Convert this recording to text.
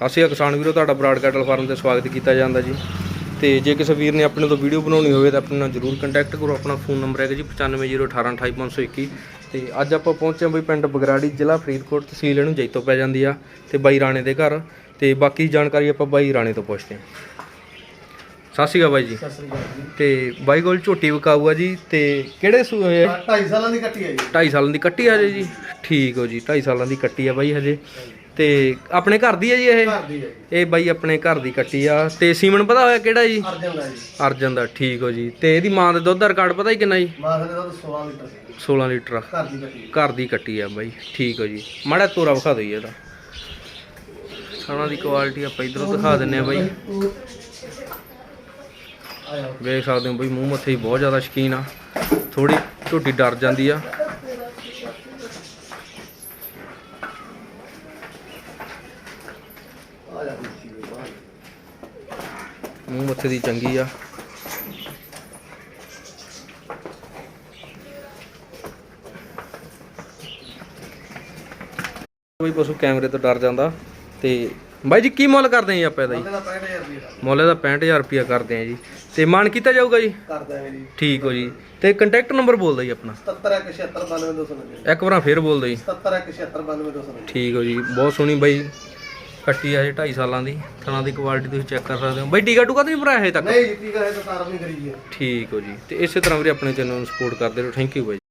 ਅਸੀਂ ਕਿਸਾਨ ਵੀਰੋ ਤੁਹਾਡਾ ਬਰਾਡ ਕੈਟਲ ਫਾਰਮ ਤੇ ਸਵਾਗਤ ਕੀਤਾ ਜਾਂਦਾ ਜੀ। ਤੇ ਜੇ ਕਿਸੇ ਵੀਰ ਨੇ ਆਪਣੇ ਤੋਂ ਵੀਡੀਓ ਬਣਾਉਣੀ ਹੋਵੇ ਤਾਂ ਆਪਣੇ ਨਾਲ ਜਰੂਰ ਕੰਟੈਕਟ ਕਰੋ। ਆਪਣਾ ਫੋਨ ਨੰਬਰ ਹੈਗਾ ਜੀ 9501828521 ਤੇ ਅੱਜ ਆਪਾਂ ਪਹੁੰਚੇ ਹਾਂ ਬਈ ਪਿੰਡ ਬਗਰਾੜੀ ਜ਼ਿਲ੍ਹਾ ਫਰੀਦਕੋਟ ਤਹਿਸੀਲ ਇਹਨੂੰ ਜੈਤੋ ਪੈ ਜਾਂਦੀ ਆ ਤੇ ਬਾਈ ਰਾਣੇ ਦੇ ਘਰ। ਤੇ ਬਾਕੀ ਜਾਣਕਾਰੀ ਆਪਾਂ ਬਾਈ ਰਾਣੇ ਤੋਂ ਪੁੱਛਦੇ ਹਾਂ। ਸਤਿ ਸ਼੍ਰੀ ਅਕਾਲ ਬਾਈ ਜੀ। ਸਤਿ ਸ੍ਰੀ ਅਕਾਲ ਜੀ। ਤੇ ਬਾਈ ਕੋਲ ਝੋਟੀ ਵਿਕਾਊ ਆ ਜੀ ਤੇ ਕਿਹੜੇ ਆ? 2.5 ਸਾਲਾਂ ਦੀ ਕੱਟੀ ਹੈ ਜੀ। 2.5 ਸਾਲਾਂ ਦੀ ਕੱਟੀ ਆ ਜੀ? ਠੀਕ ਹੋ ਜੀ 2.5 ਸਾਲਾਂ ਦੀ ਕੱਟੀ ਆ ਬਾਈ ਹਜੇ। ਤੇ ਆਪਣੇ ਘਰ ਦੀ ਆ ਜੀ ਇਹ? ਘਰ ਦੀ ਹੈ ਜੀ। ਇਹ ਬਾਈ ਆਪਣੇ ਘਰ ਦੀ ਕੱਟੀ ਆ। ਤੇ ਸੀਮਨ ਪਤਾ ਹੋਇਆ ਕਿਹੜਾ ਜੀ? ਅਰਜਨ ਦਾ ਜੀ। ਅਰਜਨ ਦਾ ਠੀਕ ਹੋ ਜੀ। ਤੇ ਇਹਦੀ ਮਾਂ ਦਾ ਦੁੱਧ ਦਾ ਰਿਕਾਰਡ ਪਤਾ ਹੀ ਕਿੰਨਾ ਜੀ? ਮਾਂ ਦੇ ਦੁੱਧ 16 ਲੀਟਰ ਸੀ। 16 ਲੀਟਰ। ਆ। ਘਰ ਦੀ ਕੱਟੀ ਹੈ। ਘਰ ਦੀ ਕੱਟੀ ਆ ਬਾਈ ਠੀਕ ਹੋ ਜੀ। ਮਾੜਾ ਤੋਰਾ ਵਿਖਾ ਦਿਓ ਜੀ ਇਹਦਾ। ਖਾਣਾ ਦੀ ਕੁਆਲਿਟੀ ਆਪਾਂ ਇਧਰੋਂ ਦਿਖਾ ਦਿੰਨੇ ਆ ਬਾਈ। ਆਇਆ। ਵੇਖ ਸਕਦੇ ਹੋ ਬਈ ਮੂੰਹ ਮੱਥੇ ਹੀ ਬਹੁਤ ਜ਼ਿਆਦਾ ਸ਼ਕੀਨ ਆ। ਥੋੜੀ ਝੋਟੀ ਡਰ ਜਾਂਦੀ ਆ। ਆਇਆ ਜੀ ਬਾਹਰ ਮੂੰਹ ਮੱਥੇ ਦੀ ਚੰਗੀ ਆ। ਕੋਈ ਪਸ਼ੂ ਕੈਮਰੇ ਤੋਂ ਡਰ ਜਾਂਦਾ ਤੇ ਬਾਈ ਜੀ ਕੀ ਮੁੱਲ ਕਰਦੇ ਆਂ ਆਪਾਂ ਇਹਦਾ ਜੀ? ਉਹਦੇ ਦਾ 65000 ਰੁਪਏ ਦਾ ਮੁੱਲ ਇਹਦਾ 65000 ਰੁਪਿਆ ਕਰਦੇ ਆਂ ਜੀ। ਤੇ ਮਾਨ ਕੀਤਾ ਜਾਊਗਾ ਜੀ? ਕਰ ਦਾਂਗੇ ਜੀ। ਠੀਕ ਹੋ ਜੀ। ਤੇ ਕੰਟੈਕਟ ਨੰਬਰ ਬੋਲ ਦਿਓ ਜੀ ਆਪਣਾ। 771769290 ਇੱਕ ਵਾਰ ਫੇਰ ਬੋਲ ਦਿਓ ਜੀ 771769290 ਠੀਕ ਹੋ ਜੀ। ਬਹੁਤ ਸੋਹਣੀ ਬਾਈ ਕੱਟੀ ਆ ਜੀ 2.5 ਸਾਲਾਂ ਦੀ। ਥਣਾ ਦੀ ਕੁਆਲਿਟੀ ਤੁਸੀਂ ਚੈੱਕ ਕਰ ਸਕਦੇ ਹੋ। ਬਾਈ ਟੀਕਾ ਟੂਕਾ ਤਾਂ ਨਹੀਂ ਭਰਾਇਆ ਹਜੇ ਤੱਕ? ਨਹੀਂ ਠੀਕ ਹੈ ਤਾਂ ਤਾਰ ਵੀ ਕਰੀ ਜੀ। ਠੀਕ ਹੋ ਜੀ। ਤੇ ਇਸੇ ਤਰ੍ਹਾਂ ਵੀਰੇ ਆਪਣੇ ਚੈਨਲ ਨੂੰ ਸਪੋਰਟ ਕਰਦੇ ਰਹੋ। Thank you by